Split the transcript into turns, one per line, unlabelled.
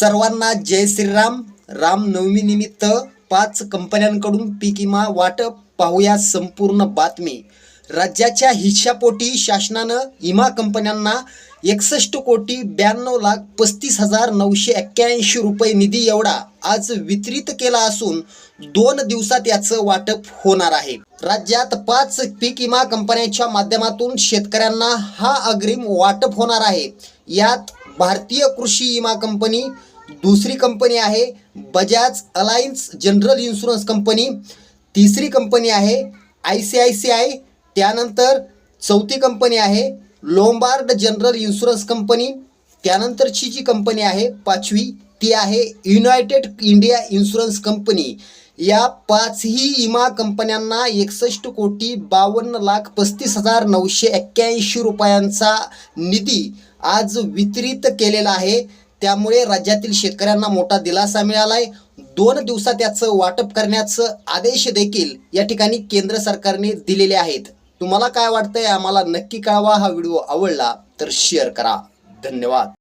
सर्वांना जय श्रीराम. रामनवमीनिमित्त पाच कंपन्यांकडून पीक विमा वाटप पाहूया संपूर्ण बातमी. राज्याच्या हिशापोटी शासनानं विमा कंपन्यांना एकसष्ट कोटी ब्याण्णव लाख पस्तीस हजार नऊशे एक्क्याऐंशी रुपये निधी एवढा आज वितरित केला असून दोन दिवसात याचं वाटप होणार आहे. राज्यात पाच पीक विमा कंपन्यांच्या माध्यमातून शेतकऱ्यांना हा अग्रिम वाटप होणार आहे. यात भारतीय कृषी विमा कंपनी दुसरी कंपनी आहे Bajaj Allianz general insurance company तिसरी कंपनी आहे I C I C I त्यानंतर चौथी कंपनी आहे लोंबार्ड जनरल इन्शुरन्स कंपनी त्यानंतरची जी कंपनी आहे पाचवी ती आहे युनायटेड इंडिया इन्शुरन्स कंपनी. या पाचही विमा कंपन्यांना एकसष्ट कोटी बावन्न लाख पस्तीस हजार नऊशे एक्क्याऐंशी रुपयांचा निधी आज वितरित केलेला आहे. त्यामुळे राज्यातील शेतकऱ्यांना मोठा दिलासा मिळाला आहे दोन दिवसात याचं वाटप करण्याचं आदेश देखील या ठिकाणी केंद्र सरकारने दिलेले आहेत. तुम्हाला काय वाटतंय? आम्हाला नक्की कळवा. हा व्हिडिओ आवडला तर शेअर करा. धन्यवाद.